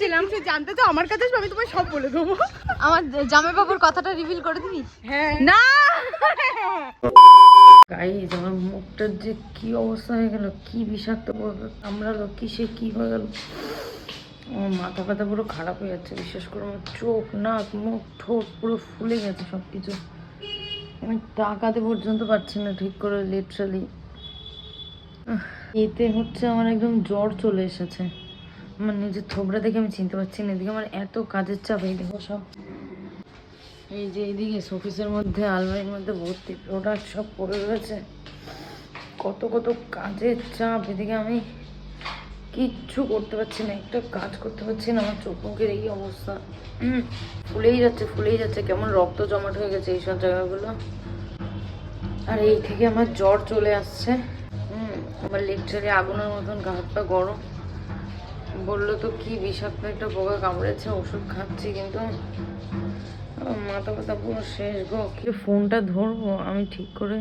ছিলাম সে জানতে তো আমার কাছে আসবে, আমি তোমায় সব বলে দেবো। আমার জামাই বাবুর কথাটা রিভিল করে দিবি? হ্যাঁ। না! গাইজ আমার মুখটার যে কি অবস্থা হয়ে গেল কি বিষাক্ত কামড়ালো কিসে কি হয়ে গেল? আমার মাথা ব্যথা পুরো খারাপ হয়ে যাচ্ছে বিশেষ করে আমার চোখ নাক মুখ ঠোঁট পুরো ফুলে গেছে সব কিছু আমি টাকাতে পর্যন্ত পারছি না ঠিক করে লিটারালি এতে হচ্ছে আমার একদম জ্বর চলে এসেছে। আমার নিজের থোবড়া দেখে আমি চিনতে পারছি না, এদিকে আমার এত কাজের চাপ, এই দেখো সব। এই যে এইদিকে শোকেসের মধ্যে, আলমারির মধ্যে ভর্তি প্রোডাক্ট সব পড়ে রয়েছে। কত কত কাজের চাপ, এদিকে আমি কিচ্ছু করতে পারছি না, একটা কাজ করতে পারছি না, আমার চোখ মুখের এই অবস্থা। ফুলেই যাচ্ছে ফুলেই যাচ্ছে, কেমন রক্ত জমাট হয়ে গেছে এইসব জায়গাগুলো। আর এই থেকে আমার জ্বর চলে আসছে। হুম আমার লেকচারে আগুনের মতন গা হাত গরম। বলল তো কি বিষাক্ত একটা পোকা কামড়েছে, ওষুধ খাচ্ছি কিন্তু মাথা ব্যথা পুরো শেষ গো। কি ফোনটা ধরবো? আমি ঠিক করে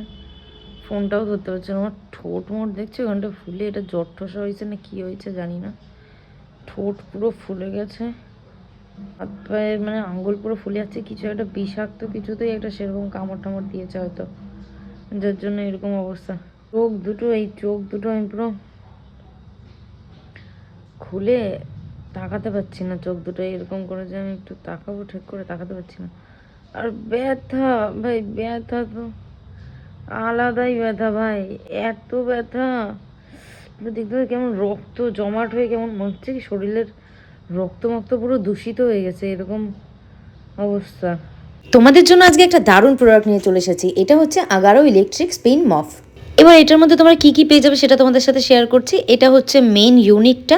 ফোনটাও ধরতে পারছি না। আমার ঠোঁট মোট দেখছি, ওখানটা ফুলে, এটা জ্বর ঠসা হয়েছে না কি হয়েছে জানি না। ঠোঁট পুরো ফুলে গেছে। হাত পায়ের মানে আঙ্গুল পুরো ফুলে যাচ্ছে, কিছু একটা বিষাক্ত কিছুতেই একটা সেরকম কামড় টামড় দিয়েছে হয়তো। যার জন্য এরকম অবস্থা। চোখ দুটো, এই চোখ দুটো আমি পুরো খুলে তাকাতে পারছি না, চোখ দুটো এরকম করে যে আমি একটু তাকাবো ঠিক করে তাকাতে পারছি না। আর ব্যথা, ভাই ব্যথা তো আলাদাই ব্যথা ভাই, এত ব্যথা। দেখতে কেমন রক্ত জমাট হয়ে কেমন মনে হচ্ছে কি শরীরের রক্ত মক্ত পুরো দূষিত হয়ে গেছে, এরকম অবস্থা। তোমাদের জন্য আজকে একটা দারুণ প্রোডাক্ট নিয়ে চলে এসেছি, এটা হচ্ছে আগারো ইলেকট্রিক স্পিন মফ এবার এটার মধ্যে তোমরা কি কি পেয়ে যাবে সেটা তোমাদের সাথে শেয়ার করছি, এটা হচ্ছে মেন ইউনিটটা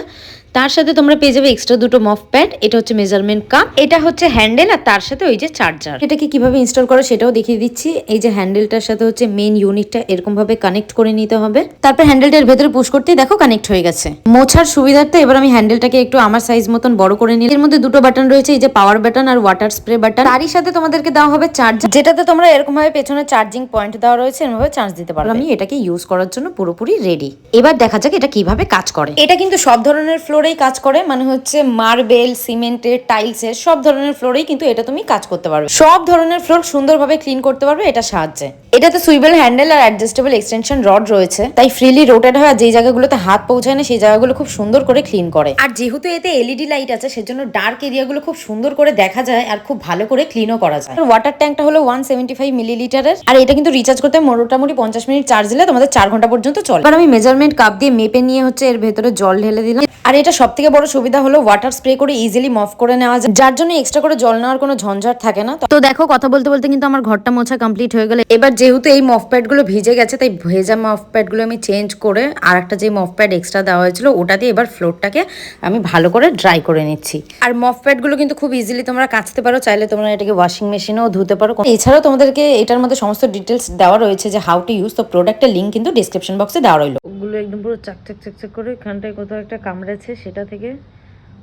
তার সাথে তোমরা পেয়ে যাবে এক্সট্রা দুটো মফ প্যাড এটা হচ্ছে মেজারমেন্ট কাপ এটা হচ্ছে হ্যান্ডেল আর তার সাথে ওই যে চার্জার এটাকে কীভাবে ইনস্টল করো সেটাও দেখিয়ে দিচ্ছি। এই যে হ্যান্ডেলটার সাথে হচ্ছে মেইন ইউনিটটা এরকম ভাবে কানেক্ট করে নিতে হবে। তারপর হ্যান্ডেলটার ভেতরে পুশ করতেই দেখো কানেক্ট হয়ে গেছে। মোছার সুবিধার্থে এবার আমি হ্যান্ডেলটাকে একটু আমার সাইজ মতন বড় করে নিই এর মধ্যে দুটো বাটন রয়েছে, এই যে পাওয়ার বাটন আর ওয়াটার স্প্রে বাটন তারই সাথে তোমাদেরকে দেওয়া হবে চার্জার যেটাতে তোমরা এরকম ভাবে পেছনে চার্জিং পয়েন্ট দেওয়া রয়েছে এরকম ভাবে চার্জ দিতে পারো আমি এটাকে ইউজ করার জন্য পুরোপুরি রেডি এবার দেখা যাক এটা কীভাবে কাজ করে। এটা কিন্তু সব ধরনের ফ্লোরেই কাজ করে মানে হচ্ছে মার্বেল, সিমেন্টের টাইলসের সব ধরনের ফ্লোরেই কিন্তু এটা তুমি কাজ করতে পারবে। সব ধরনের ফ্লোর সুন্দরভাবে ক্লিন করতে পারবে, এটা সাহায্যে। এটাতে সুইবেল হ্যান্ডেল আর অ্যাডজাস্টেবল এক্সটেনশন রড রয়েছে। তাই ফ্রিলি রোটেট হয় আর যেই জায়গাগুলোতে হাত পৌঁছায় না, সেই জায়গাগুলো খুব সুন্দর করে ক্লিন করে। আর যেহেতু এতে এলইডি লাইট আছে, সেজন্য ডার্ক এরিয়াগুলো খুব সুন্দর করে দেখা যায় আর খুব ভালো করে ক্লিনও করা যায়। ওয়াটার ট্যাঙ্কটা হলো ওয়ান সেভেন্টি ফাইভ মিলিলিটারের, আর এটা কিন্তু রিচার্জ করতে মোটামুটি পঞ্চাশ মিনিট চার্জ দিলে তোমাদের চার ঘণ্টা পর্যন্ত চলে। এবার আমি মেজারমেন্ট কাপ দিয়ে মেপে নিয়ে হচ্ছে এর ভেতরে জল ঢেলে দিলাম। আর এটা সব থেকে বড় সুবিধা হলো ওয়াটার স্প্রে করে ইজিলি মফ করে নেওয়া যায়। যার জন্য এক্সট্রা করে জল নেওয়ার কোনো ঝঞ্ঝাট থাকে না। তো দেখো, কথা বলতে বলতে কিন্তু আমার ঘরটা মোছা কমপ্লিট হয়ে গেলে। এবার যেহেতু এই মফ প্যাডগুলো ভিজে গেছে, তাই ভেজা মফ প্যাডগুলো আমি চেঞ্জ করে আর একটা যে মফ প্যাড এক্সট্রা দেওয়া হয়েছিল, ওটা দিয়ে এবার ফ্লোরটাকে আমি ভালো করে ড্রাই করে নিচ্ছি। আর মফ প্যাডগুলো কিন্তু খুব ইজিলি তোমরা কাচতে পারো, চাইলে তোমরা এটাকে ওয়াশিং মেশিনেও ধুতে পারো। এছাড়াও তোমাদেরকে এটার মধ্যে সমস্ত ডিটেলস দেওয়া রয়েছে যে হাউ টু ইউজ তো প্রোডাক্টের লিঙ্ক কিন্তু ডিসক্রিপশন বক্সে দেওয়া রইল। ওগুলো একদম পুরো চাকচাক চাকচাক করে এখানটায় কোথাও একটা কামড়েছে, সেটা থেকে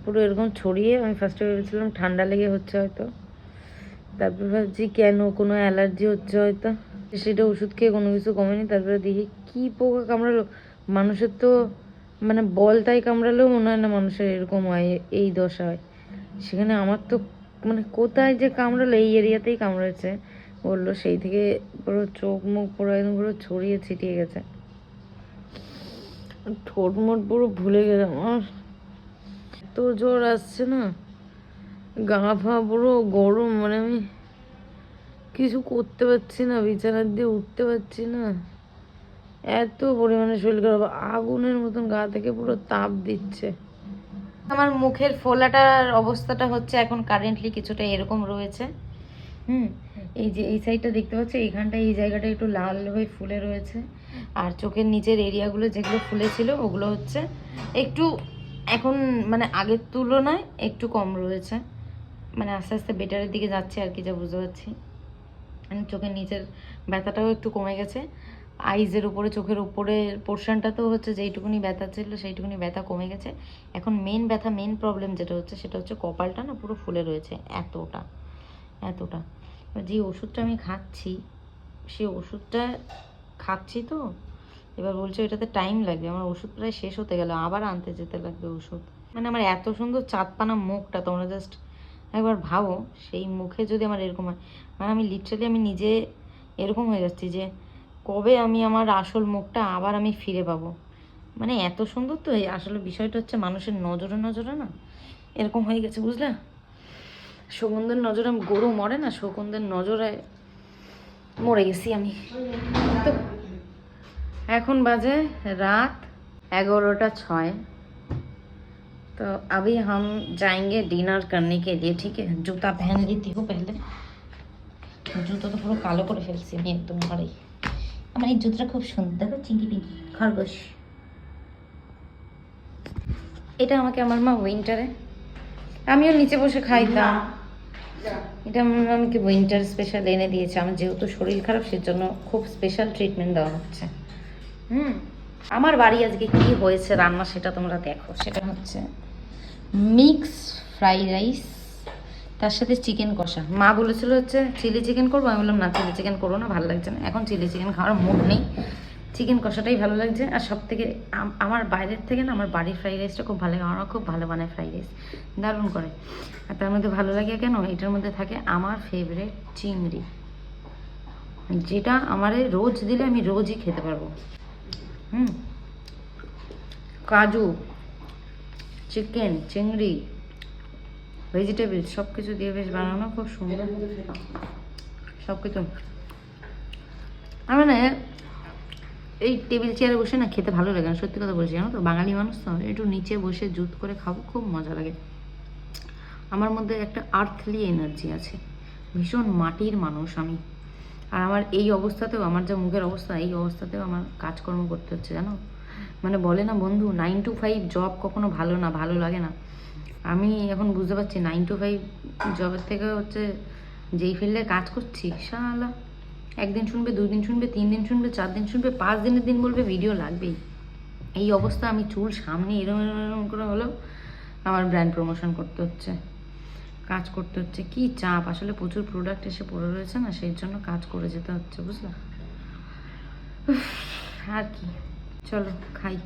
পুরো এরকম ছড়িয়ে আমি ফার্স্টে ভেবেছিলাম ঠান্ডা লেগে হচ্ছে হয়তো। তারপর ভাবছি, কেন? কোনো অ্যালার্জি হচ্ছে হয়তো। সেটা ওষুধ খেয়ে কোনো কিছু কমেনি। তারপরে দেখি, কি পোকা কামড়ালো? মানুষের তো মানে বলতাই কামড়ালেও মনে হয় না মানুষের এরকম হয়, এই দশা হয়। সেখানে আমার তো মানে কোথায় যে কামড়ালো, এই এরিয়াতেই কামড়েছে। বলল, সেই থেকে পুরো চোখ মুখ পুরো একদম পুরো ছড়িয়ে ছিটিয়ে গেছে। ঠোঁট মোট পুরো ভুলে গেলাম আমার এত জ্বর আসছে না। গা ফা পুরো গরম মানে আমি কিছু করতে পারছি না বিছানার দিয়ে উঠতে পারছি না। এত পরিমাণে শরীর খারাপ, আগুনের মতন গা থেকে পুরো তাপ দিচ্ছে। আমার মুখের ফোলাটার অবস্থাটা হচ্ছে এখন কারেন্টলি কিছুটা এরকম রয়েছে। হুম। এই যে, এই সাইডটা দেখতে পাচ্ছ এইখানটা এই জায়গাটা একটু লাল হয়ে ফুলে রয়েছে। আর চোখের নিচের এরিয়াগুলো যেগুলো ফুলেছিল ওগুলো হচ্ছে একটু এখন মানে আগের তুলনায় একটু কম রয়েছে। মানে আস্তে আস্তে বেটারের দিকে যাচ্ছে আর কি, যা বুঝতে পারছি। চোখের নিচের ব্যথাটাও একটু কমে গেছে। আইজের উপরে, চোখের উপরের পোর্শনটা তো হচ্ছে যেইটুকুনি ব্যথা ছিল, সেইটুকুনি ব্যথা কমে গেছে। এখন মেন ব্যথা মেন প্রবলেম যেটা হচ্ছে, সেটা হচ্ছে কপালটা না পুরো ফুলে রয়েছে, এতটা এতটা। যে ওষুধটা আমি খাচ্ছি, সে ওষুধটা খাচ্ছি তো, এবার বলছো এটাতে টাইম লাগবে, আমার ওষুধ প্রায় শেষ হতে গেল, আবার আনতে যেতে লাগবে ওষুধ। মানে আমার এত সুন্দর চাঁদপানা মুখটা, তোমরা জাস্ট একবার ভাবো, সেই মুখে যদি আমার এরকম হয় মানে আমি লিটারালি আমি নিজে এরকম হয়ে যাচ্ছি যে, কবে আমি আমার আসল মুখটা আবার আমি ফিরে পাবো? মানে এত সুন্দর তো আসলে বিষয়টা হচ্ছে মানুষের নজরে নজরে না, এরকম হয়ে গেছে, বুঝলে? শকুনদের নজরে গরু মরে না শকুনদের নজরে মরে গেছি আমি তো এখন বাজে রাত एगारोटा छः तो अभी हम जाएंगे डिनर करने के लिए ठीक है जूता पहन लेती हूँ पहले জুতো তো পুরো কালো করে ফেলছি আমি একদম ঘরেই আমার এই জুতোটা খুব সুন্দর দেখো চিঙ্কি পিঙ্কি খরগোশ এটা আমাকে আমার মা উইন্টারে আমিও নিচে বসে খাইতাম। এটা আমাকে উইন্টার স্পেশাল এনে দিয়েছে। আমার যেহেতু শরীর খারাপ সেজন্য খুব স্পেশাল ট্রিটমেন্ট দেওয়া হচ্ছে। হুম? আমার বাড়ি আজকে কি হয়েছে রান্না সেটা তোমরা দেখো। সেটা হচ্ছে মিক্স ফ্রাই রাইস তার সাথে চিকেন কষা। মা বলেছিল হচ্ছে চিলি চিকেন করব? আমি বললাম না চিলি চিকেন করব না ভালো লাগছে না। এখন চিলি চিকেন খাওয়ার মুড নেই। চিকেন কষাটাই ভালো লাগছে। আর সব থেকে আমার বাইরের থেকে না আমার বাড়ির ফ্রাইড রাইসটা খুব ভালো লাগে। আমার খুব ভালো বানায় ফ্রাইড রাইস দারুণ করে। আর তার মধ্যে ভালো লাগে কেন? এটার মধ্যে থাকে আমার ফেভারিট চিংড়ি। যেটা আমারে রোজ দিলে আমি রোজই খেতে পারব। হুম। কাজু চিকেন চিংড়ি ভেজিটেবল সব কিছু দিয়ে বেশ বানানো খুব সুন্দর। সব কিছু আমার না এই টেবিল চেয়ারে বসে না খেতে ভালো লাগে না, সত্যি কথা বলছি জানো তো? বাঙালি মানুষ তো একটু নিচে বসে জুত করে খাব, খুব মজা লাগে। আমার মধ্যে একটা আর্থলি এনার্জি আছে, ভীষণ মাটির মানুষ আমি। আর আমার এই অবস্থাতেও, আমার যা মুখের অবস্থা, এই অবস্থাতেও আমার কাজকর্ম করতে হচ্ছে, জানো? মানে বলে না বন্ধু নাইন টু ফাইভ জব কখনো ভালো না, ভালো লাগে না। আমি এখন বুঝতে পারছি নাইন টু ফাইভ জবের থেকে হচ্ছে যেই ফিল্ডে কাজ করছি, শালা। একদিন শুনবে দুই দিন শুনবে তিন দিন শুনবে চার দিন শুনবে পাঁচ দিনের দিন বলবে ভিডিও লাগবেই। এই অবস্থা আমি চুল সামনে এরম এরম করে হলেও আমার ব্র্যান্ড প্রমোশন করতে হচ্ছে, কাজ করতে হচ্ছে। কি চাপ? আসলে প্রচুর প্রোডাক্ট এসে পড়ে রয়েছে না, সেই জন্য কাজ করে যেতে হচ্ছে, বুঝলা? আর কি। চলো, খাই।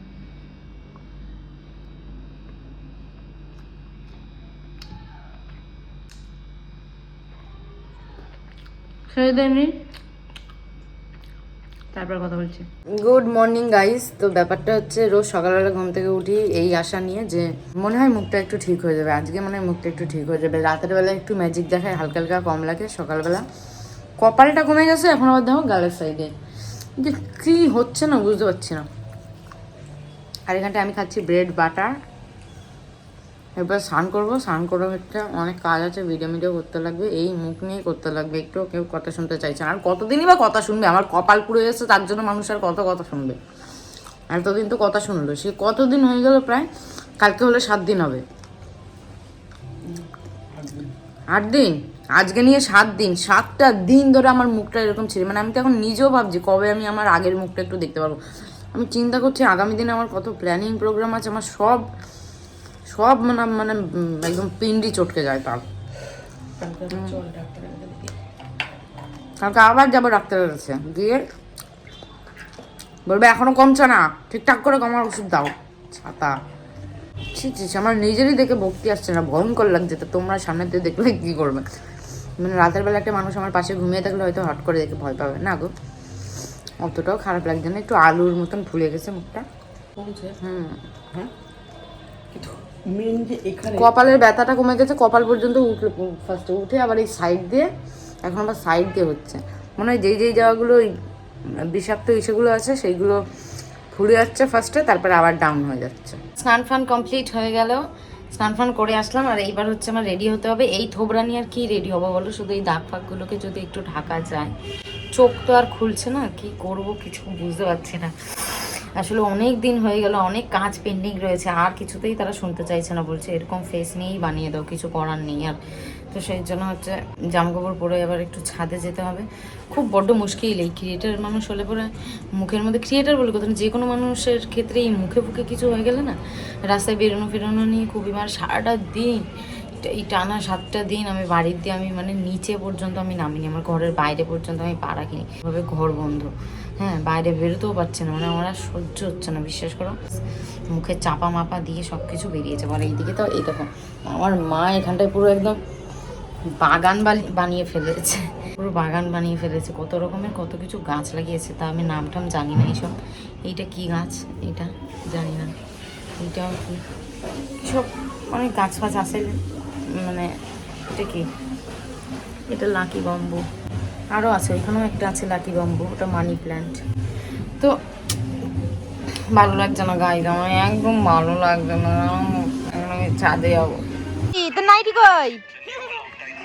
দেয়নি তারপর কথা বলছি। গুড মর্নিং গাইস তো ব্যাপারটা হচ্ছে রোজ সকালবেলা ঘুম থেকে উঠি এই আশা নিয়ে যে মনে হয় মুখটা একটু ঠিক হয়ে যাবে। আজকে মনে হয় মুখটা একটু ঠিক হয়ে যাবে। রাতের বেলা একটু ম্যাজিক দেখায়, হালকা হালকা কম লাগে সকালবেলা। কপালটা কমে গেছে, এখন আবার দেখো গালের সাইডে যে কী হচ্ছে না, বুঝতে পারছি না। আর এখানটায় আমি খাচ্ছি ব্রেড বাটার এবার স্নান করব, স্নান করে হচ্ছে অনেক কাজ আছে ভিডিও মিডিও করতে লাগবে, এই মুখ নিয়ে করতে লাগবে, একটু কেউ কথা শুনতে চাইছে। আর কতদিনই বা কথা শুনবে? আমার কপাল পুড়ে গেছে, তার জন্য মানুষ আর কত কথা শুনবে? এতদিন তো কথা শুনলো, সে কতদিন হয়ে গেল প্রায়? কালকে হলে সাত দিন হবে। আট দিন? আজকে নিয়ে সাত দিন, সাতটা দিন ধরে আমার মুখটা এরকম ছিল মানে আমি তো এখন নিজেও ভাবছি কবে আমি আমার আগের মুখটা একটু দেখতে পারব। আমি চিন্তা করছি আগামী দিনে আমার কত প্ল্যানিং প্রোগ্রাম আছে, আমার সব সব মানে মানে একদম পিন্ডি চটকে যায় তার কালকে আবার যাব ডাক্তারের কাছে। গিয়ে বলবে এখনও কমছে না। ঠিকঠাক করে কমার ওষুধ দাও। ছাতা। ছি আমার নিজেরই দেখে ভক্তি আসছে না। ভয়ঙ্কর লাগছে তো তোমরা সামনে দিয়ে দেখলে কি করবে? মানে রাতের বেলা একটা মানুষ আমার পাশে ঘুমিয়ে থাকলে হয়তো হট করে দেখে ভয় পাবে। না গো। অতটাও খারাপ লাগছে না। একটু আলুর মতন ফুলে গেছে মুখটা। হুম হ্যাঁ। মেন যে এখানে কপালের ব্যথাটা কমে গেছে কপাল পর্যন্ত উঠল ফার্স্টে উঠে আবার এই সাইড দিয়ে এখন আবার সাইড দিয়ে হচ্ছে। মনে হয় যেই যেই জায়গাগুলো ওই বিষাক্ত ইসেগুলো আছে সেইগুলো ফুলে যাচ্ছে ফার্স্টে তারপরে আবার ডাউন হয়ে যাচ্ছে। স্নান ফান কমপ্লিট হয়ে গেল। স্নান ফান করে আসলাম আর এইবার হচ্ছে আমার রেডি হতে হবে। এই থোবরা নিয়ে আর কি রেডি হব বলো? শুধু এই দাগ ফাগগুলোকে যদি একটু ঢাকা যায়। চোখ তো আর খুলছে না কি করব কিছু বুঝতে পারছি না। আসলে অনেক দিন হয়ে গেল, অনেক কাজ পেন্ডিং রয়েছে, আর কিছুতেই তারা শুনতে চাইছে না, বলছে এরকম ফেস নিয়েই বানিয়ে দাও, কিছু করার নেই আর। তো সেই জন্য হচ্ছে জামাকাপড় পরে আবার একটু ছাদে যেতে হবে। খুব বড্ড মুশকিল, এই ক্রিয়েটার মানুষ হলে পরে মুখের মধ্যে ক্রিয়েটার বলে কথা যে কোনো মানুষের ক্ষেত্রে এই মুখে ফুখে কিছু হয়ে গেলে না, রাস্তায় বেরোনো ফেরোনো নিয়ে খুবই মানে সারাটা দিন এই টানা সাতটা দিন আমি দিয়ে আমি মানে নিচে পর্যন্ত আমি নামিনি, আমার ঘরের বাইরে পর্যন্ত আমি পা রাখিনি। এভাবে ঘর বন্ধ। হ্যাঁ বাইরে বেরোতেও পারছে না মানে আমার আর সহ্য হচ্ছে না, বিশ্বাস করো। মুখে চাপা মাপা দিয়ে সব কিছু বেরিয়েছে আর এইদিকে তো, এই দেখো, আমার মা এখানটায় পুরো একদম বাগান বানিয়ে ফেলেছে। পুরো বাগান বানিয়ে ফেলেছে, কত রকমের কত কিছু গাছ লাগিয়েছে, তা আমি নাম টাম জানি না, এইসব, এইটা কি গাছ? এটা জানি না। এইটাও কি? সব অনেক গাছ ফাছ আছে। মানে এটা কি? এটা লাকি বাম্বু আরও আছে ওইখানেও একটা আছে লাকি বাম্বু ওটা মানি প্ল্যান্ট তো, ভালো লাগছে না গাইজ আমার একদম ভালো লাগছে না। আমি ছাদে যাব। তো নাইটি কই?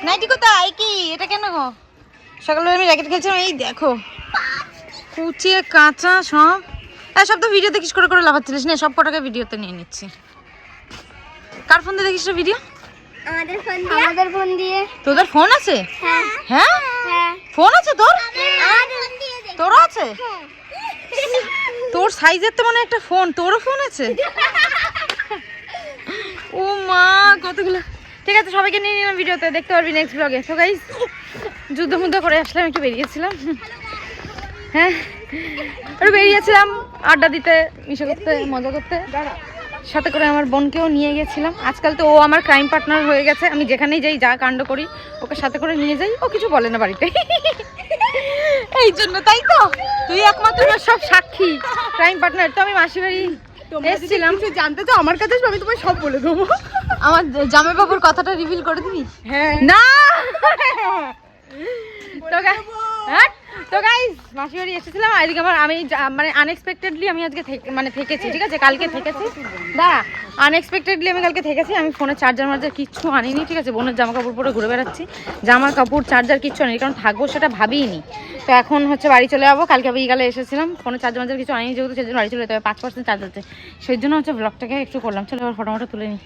নাইটি কোথায়? কি, এটা কেন গো? সকালবেলা আমি র্যাকেট খেলছিলাম, এই দেখো। কুচিয়ে কাঁচা সব। হ্যাঁ সব তো ভিডিও দেখিস, করে করে লাফাচ্ছিলিস। না, সব কটাকে ভিডিওতে নিয়ে নিচ্ছি। কার ফোন দিয়ে দেখিস ভিডিও আমাদের ফোন দিয়ে? আমাদের ফোন দিয়ে। তোদের ফোন আছে? হ্যাঁ। হ্যাঁ? হ্যাঁ। ফোন আছে তোর? তোরও আছে? তোর সাইজের তো মানে একটা ফোন তোরও ফোন আছে? ও মা কতগুলো? ঠিক আছে সবাইকে নিয়ে নিলাম ভিডিওতে দেখতে পারবি নেক্সট ব্লগে তো গাইস যুদ্ধ মুদ্ধ করে আসলাম একটু বেরিয়েছিলাম। হ্যাঁ। একটু বেরিয়েছিলাম আড্ডা দিতে মিশে করতে মজা করতে। সাথে করে আমার বোনকেও নিয়ে গেছিলাম। আজকাল তো ও আমার ক্রাইম পার্টনার হয়ে গেছে। আমি যেখানেই যাই যা কাণ্ড করি ওকে সাথে করে নিয়ে যাই। ও কিছু বলে না বাড়িতে। এই জন্য তাই তো। তুই একমাত্র আমার সব সাক্ষী ক্রাইম পার্টনার তো আমি মাসি বাড়ি এসেছিলাম। জানতে চাও আমার কাছে আমি তোমায় সব বলে দেবো। আমার জামাই বাবুর কথাটা রিভিল করে দিবি? হ্যাঁ। না! তো গা- হ্যাঁ? তো গাইস মাসি বাড়ি এসেছিলাম, আর এদিকে আমার আমি মানে আনএক্সপেক্টেডলি আমি আজকে মানে থেকেছি, ঠিক আছে? কালকে থেকেছি। দাঁড়া আনএক্সপেক্টেডলি আমি কালকে থেকেছি, আমি ফোনে চার্জার মার্জার কিচ্ছু আনিনি, ঠিক আছে? বোনের জামা কাপড় পরে ঘুরে বেড়াচ্ছি। জামা কাপড় চার্জার কিচ্ছু আনিনি, কারণ থাকব সেটা ভাবিনি তো এখন হচ্ছে বাড়ি চলে যাব, কালকে বিকালে এসেছিলাম। ফোনে চার্জার মার্জার কিছু আনিনি যেহেতু সেই জন্য বাড়ি চলে যেতে হবে, পাঁচ পার্সেন্ট চার্জ আছে। সেই জন্য হচ্ছে ব্লগটাকে একটু করলাম। চলো এবার ফটো মটো তুলে নিই।